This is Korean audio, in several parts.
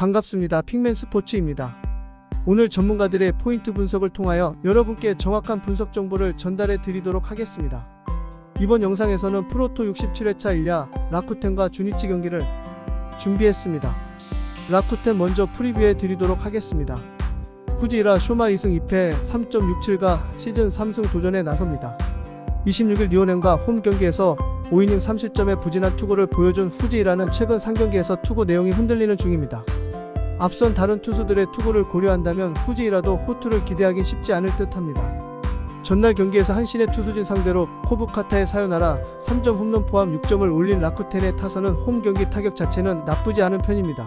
반갑습니다. 핑맨 스포츠입니다. 오늘 전문가들의 포인트 분석을 통하여 여러분께 정확한 분석 정보를 전달해 드리도록 하겠습니다. 이번 영상에서는 프로토 67회차 1야 라쿠텐과 주니치 경기를 준비했습니다. 라쿠텐 먼저 프리뷰해 드리도록 하겠습니다. 후지라 쇼마 2승 2패 3.67가 시즌 3승 도전에 나섭니다. 26일 리오넨과 홈 경기에서 5이닝 3실점의 부진한 투구를 보여준 후지이라는 최근 3경기에서 투구 내용이 흔들리는 중입니다. 앞선 다른 투수들의 투구를 고려한다면 후지이라도 호투를 기대하긴 쉽지 않을 듯합니다. 전날 경기에서 한신의 투수진 상대로 코브카타의 사요나라 3점 홈런 포함 6점을 올린 라쿠텐의 타선은 홈 경기 타격 자체는 나쁘지 않은 편입니다.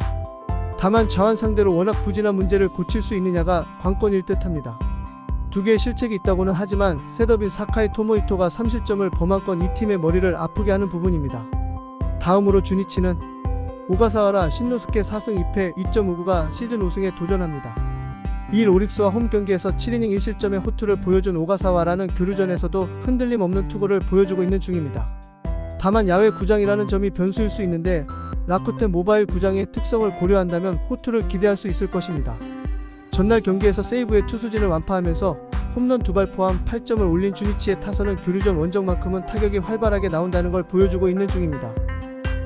다만 자완 상대로 워낙 부진한 문제를 고칠 수 있느냐가 관건일 듯합니다. 두 개의 실책이 있다고는 하지만 셋업인 사카이 토모이토가 3실점을 범한 건 이 팀의 머리를 아프게 하는 부분입니다. 다음으로 주니치는 오가사와라 신노스케 4승 2패 2.59가 시즌 우승에 도전합니다. 2일 오릭스와 홈 경기에서 7이닝 1실점의 호투를 보여준 오가사와라는 교류전에서도 흔들림 없는 투구를 보여주고 있는 중입니다. 다만 야외 구장이라는 점이 변수일 수 있는데 라쿠텐 모바일 구장의 특성을 고려한다면 호투를 기대할 수 있을 것입니다. 전날 경기에서 세이브의 투수진을 완파하면서 홈런 두 발 포함 8점을 올린 주니치의 타선은 교류전 원정만큼은 타격이 활발하게 나온다는 걸 보여주고 있는 중입니다.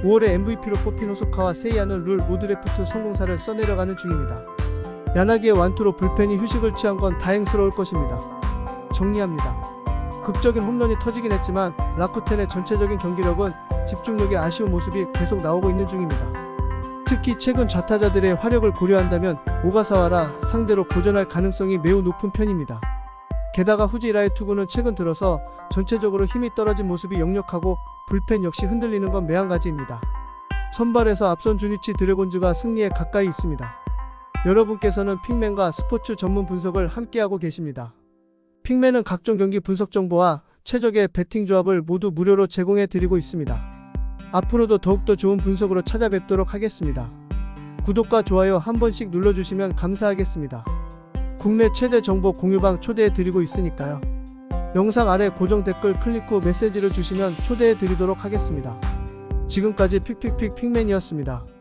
5월에 MVP로 뽑힌 호소카와 세이아는 룰 오드래프트 성공사를 써내려가는 중입니다. 야나기의 완투로 불펜이 휴식을 취한 건 다행스러울 것입니다. 정리합니다. 극적인 홈런이 터지긴 했지만 라쿠텐의 전체적인 경기력은 집중력의 아쉬운 모습이 계속 나오고 있는 중입니다. 특히 최근 좌타자들의 화력을 고려한다면 오가사와라 상대로 고전할 가능성이 매우 높은 편입니다. 게다가 후지라의 투구는 최근 들어서 전체적으로 힘이 떨어진 모습이 역력하고 불펜 역시 흔들리는 건 매한가지입니다. 선발에서 앞선 주니치 드래곤즈가 승리에 가까이 있습니다. 여러분께서는 핑맨과 스포츠 전문 분석을 함께하고 계십니다. 핑맨은 각종 경기 분석 정보와 최적의 배팅 조합을 모두 무료로 제공해 드리고 있습니다. 앞으로도 더욱더 좋은 분석으로 찾아뵙도록 하겠습니다. 구독과 좋아요 한 번씩 눌러주시면 감사하겠습니다. 국내 최대 정보 공유방 초대해 드리고 있으니까요. 영상 아래 고정 댓글 클릭 후 메시지를 주시면 초대해 드리도록 하겠습니다. 지금까지 픽픽픽 픽맨이었습니다.